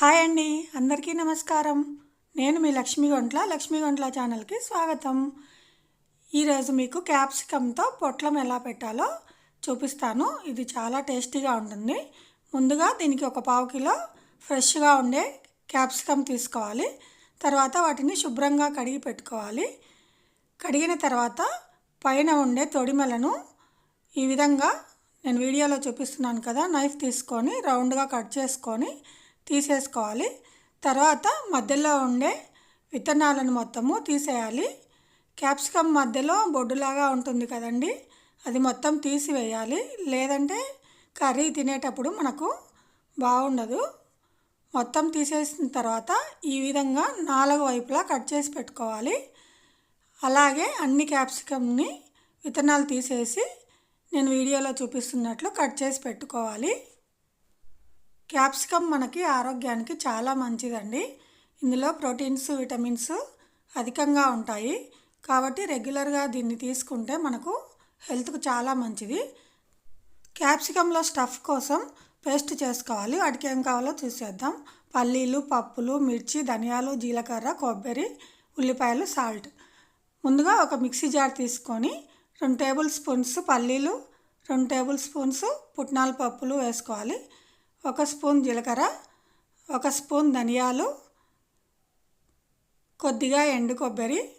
Hi అండి అందరికీ నమస్కారం. నేను మీ లక్ష్మీగొంట్ల లక్ష్మీగొంట్ల ఛానల్కి స్వాగతం. ఈరోజు మీకు క్యాప్సికమ్తో పొట్లం ఎలా పెట్టాలో చూపిస్తాను. ఇది చాలా టేస్టీగా ఉంటుంది. ముందుగా దీనికి ఒక పావు కిలో ఫ్రెష్గా ఉండే క్యాప్సికమ్ తీసుకోవాలి. తర్వాత వాటిని శుభ్రంగా కడిగి పెట్టుకోవాలి. కడిగిన తర్వాత పైన ఉండే తొడిమెలను ఈ విధంగా నేను వీడియోలో చూపిస్తున్నాను కదా నైఫ్ తీసుకొని రౌండ్గా కట్ చేసుకొని తీసేసుకోవాలి. తర్వాత మధ్యలో ఉండే విత్తనాలను మొత్తము తీసేయాలి. క్యాప్సికమ్ మధ్యలో బొడ్డులాగా ఉంటుంది కదండి అది మొత్తం తీసివేయాలి. లేదంటే కర్రీ తినేటప్పుడు మనకు బాగుండదు. మొత్తం తీసేసిన తర్వాత ఈ విధంగా నాలుగు వైపులా కట్ చేసి పెట్టుకోవాలి. అలాగే అన్ని క్యాప్సికమ్ని విత్తనాలు తీసేసి నేను వీడియోలో చూపిస్తున్నట్లు కట్ చేసి పెట్టుకోవాలి. క్యాప్సికమ్ మనకి ఆరోగ్యానికి చాలా మంచిదండి. ఇందులో ప్రోటీన్స్ విటమిన్స్ అధికంగా ఉంటాయి. కాబట్టి రెగ్యులర్గా దీన్ని తీసుకుంటే మనకు హెల్త్కు చాలా మంచిది. క్యాప్సికంలో స్టఫ్ కోసం పేస్ట్ చేసుకోవాలి. వాటికి ఏం కావాలో చూసేద్దాం. పల్లీలు పప్పులు మిర్చి ధనియాలు జీలకర్ర కొబ్బరి ఉల్లిపాయలు సాల్ట్. ముందుగా ఒక మిక్సీ జార్ తీసుకొని రెండు టేబుల్ స్పూన్స్ పల్లీలు రెండు టేబుల్ స్పూన్స్ పుట్నాల పప్పులు వేసుకోవాలి. ఒక స్పూన్ జీలకర్ర ఒక స్పూన్ ధనియాలు కొద్దిగా ఎండు కొబ్బరి.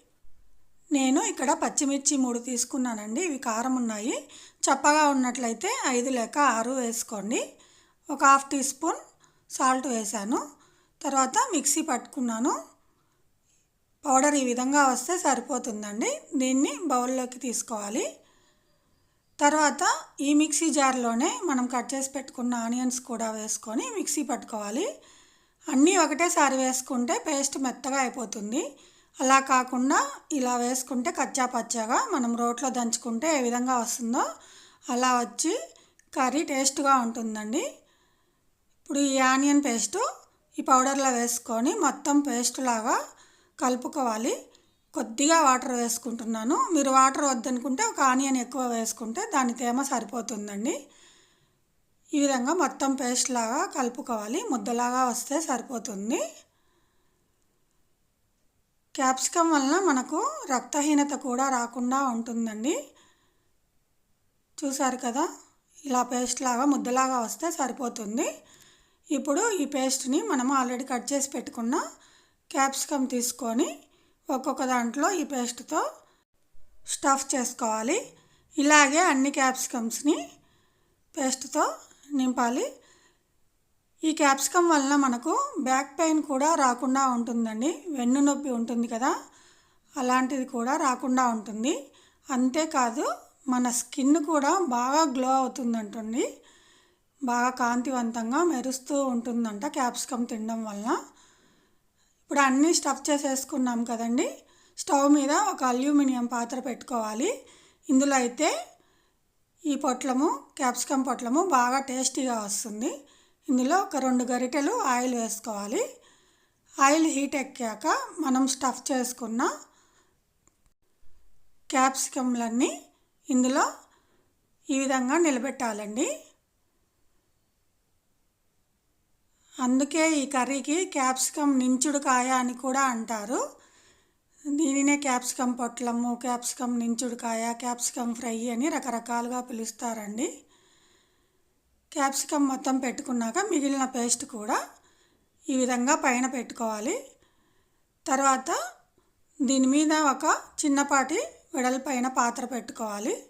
నేను ఇక్కడ పచ్చిమిర్చి మూడు తీసుకున్నానండి ఇవి కారం ఉన్నాయి. చప్పగా ఉన్నట్లయితే ఐదు లేక ఆరు వేసుకోండి. ఒక హాఫ్ టీ స్పూన్ సాల్ట్ వేసాను. తర్వాత మిక్సీ పట్టుకున్నాను. పౌడర్ ఈ విధంగా వస్తే సరిపోతుందండి. దీన్ని బౌల్లోకి తీసుకోవాలి. తర్వాత ఈ మిక్సీ జార్లోనే మనం కట్ చేసి పెట్టుకున్న ఆనియన్స్ కూడా వేసుకొని మిక్సీ పట్టుకోవాలి. అన్నీ ఒకటేసారి వేసుకుంటే పేస్ట్ మెత్తగా అయిపోతుంది. అలా కాకుండా ఇలా వేసుకుంటే కచ్చా పచ్చాగా మనం రోట్లో దంచుకుంటే ఏ విధంగా వస్తుందో అలా వచ్చి కర్రీ టేస్ట్గా ఉంటుందండి. ఇప్పుడు ఈ ఆనియన్ పేస్టు ఈ పౌడర్లో వేసుకొని మొత్తం పేస్ట్ లాగా కలుపుకోవాలి. కొద్దిగా వాటర్ వేసుకుంటున్నాను. మీరు వాటర్ వద్దనుకుంటే ఒక ఆనియన్ ఎక్కువ వేసుకుంటే దాని తేమ సరిపోతుందండి. ఈ విధంగా మొత్తం పేస్ట్ లాగా కలుపుకోవాలి. ముద్దలాగా వస్తే సరిపోతుంది. క్యాప్సికమ్ వలన మనకు రక్తహీనత కూడా రాకుండా ఉంటుందండి. చూసారు కదా? ఇలా పేస్ట్ లాగా ముద్దలాగా వస్తే సరిపోతుంది. ఇప్పుడు ఈ పేస్ట్ని మనము ఆల్రెడీ కట్ చేసి పెట్టుకున్న క్యాప్సికమ్ తీసుకొని ఒక్కొక్క దాంట్లో ఈ పేస్ట్తో స్టఫ్ చేసుకోవాలి. ఇలాగే అన్ని క్యాప్సికమ్స్ని పేస్ట్తో నింపాలి. ఈ క్యాప్సికమ్ వలన మనకు బ్యాక్ పెయిన్ కూడా రాకుండా ఉంటుందండి. వెన్ను నొప్పి ఉంటుంది కదా అలాంటిది కూడా రాకుండా ఉంటుంది. అంతేకాదు మన స్కిన్ కూడా బాగా గ్లో అవుతుందంటుంది బాగా కాంతివంతంగా మెరుస్తూ ఉంటుందంట క్యాప్సికమ్ తినడం వలన. ఇప్పుడు అన్నీ స్టఫ్ చేసేసుకున్నాం కదండి. స్టవ్ మీద ఒక అల్యూమినియం పాత్ర పెట్టుకోవాలి. ఇందులో అయితే ఈ పొట్లము క్యాప్సికమ్ పొట్లము బాగా టేస్టీగా వస్తుంది. ఇందులో ఒక రెండు గరిటెలు ఆయిల్ వేసుకోవాలి. ఆయిల్ హీట్ ఎక్కాక మనం స్టఫ్ చేసుకున్న క్యాప్సికమ్లన్నీ ఇందులో ఈ విధంగా నిలబెట్టాలండి. అందుకే ఈ కర్రీకి క్యాప్సికమ్ నించుడు కాయ అని కూడా అంటారు. దీనినే క్యాప్సికమ్ పొట్లము క్యాప్సికమ్ నించుడు కాయ క్యాప్సికమ్ ఫ్రై అని రకరకాలుగా పిలుస్తారండి. క్యాప్సికమ్ మొత్తం పెట్టుకున్నాక మిగిలిన పేస్ట్ కూడా ఈ విధంగా పైన పెట్టుకోవాలి. తర్వాత దీని మీద ఒక చిన్నపాటి వెడల్పైన పాత్ర పెట్టుకోవాలి.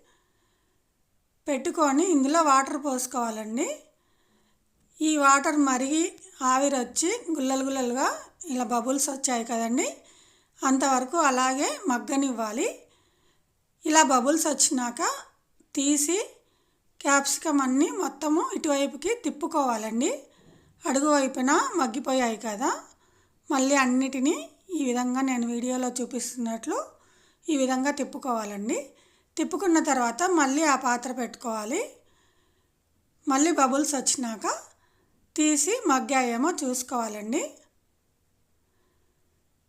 పెట్టుకొని ఇందులో వాటర్ పోసుకోవాలండి. ఈ వాటర్ మరిగి ఆవిరి వచ్చి గుల్లలు గుల్లలుగా ఇలా బబుల్స్ వచ్చాయి కదండి. అంతవరకు అలాగే మగ్గనివ్వాలి. ఇలా బబుల్స్ వచ్చినాక తీసి క్యాప్సికమ్ అన్నీ మొత్తము ఇటువైపుకి తిప్పుకోవాలండి. అడుగు వైపున మగ్గిపోయాయి కదా. మళ్ళీ అన్నిటినీ ఈ విధంగా నేను వీడియోలో చూపిస్తున్నట్లు ఈ విధంగా తిప్పుకోవాలండి. తిప్పుకున్న తర్వాత మళ్ళీ ఆ పాత్ర పెట్టుకోవాలి. మళ్ళీ బబుల్స్ వచ్చినాక తీసి మగ్గాయేమో చూసుకోవాలండి.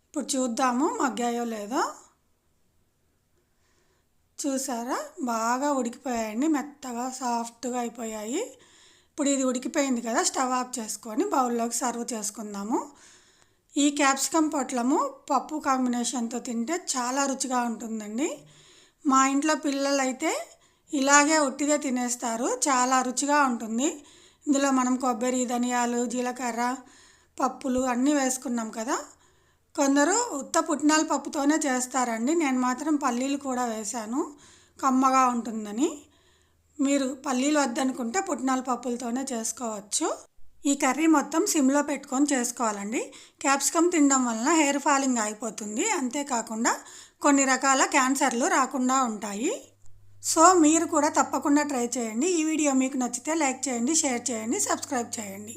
ఇప్పుడు చూద్దాము మగ్గాయో లేదో. చూసారా? బాగా ఉడికిపోయాయండి. మెత్తగా సాఫ్ట్గా అయిపోయాయి. ఇప్పుడు ఇది ఉడికిపోయింది కదా స్టవ్ ఆఫ్ చేసుకొని బౌల్లోకి సర్వ్ చేసుకుందాము. ఈ క్యాప్సికమ్ పొట్లము పప్పు కాంబినేషన్తో తింటే చాలా రుచిగా ఉంటుందండి. మా ఇంట్లో పిల్లలైతే ఇలాగే ఉట్టిదే తినేస్తారు. చాలా రుచిగా ఉంటుంది. ఇందులో మనం కొబ్బరి ధనియాలు జీలకర్ర పప్పులు అన్నీ వేసుకున్నాం కదా. కొందరు ఉత్త పుట్నాల పప్పుతోనే చేస్తారండి. నేను మాత్రం పల్లీలు కూడా వేశాను. కమ్మగా ఉంటుందని. మీరు పల్లీలు వద్దనుకుంటే పుట్నాల పప్పులతోనే చేసుకోవచ్చు. ఈ కర్రీ మొత్తం సిమ్లో పెట్టుకొని చేసుకోవాలండి. క్యాప్సికమ్ తినడం వలన హెయిర్ ఫాలింగ్ అయిపోతుంది. అంతేకాకుండా కొన్ని రకాల క్యాన్సర్లు రాకుండా ఉంటాయి. సో మీరు కూడా తప్పకుండా ట్రై చేయండి. ఈ వీడియో మీకు నచ్చితే లైక్ చేయండి షేర్ చేయండి సబ్స్క్రైబ్ చేయండి.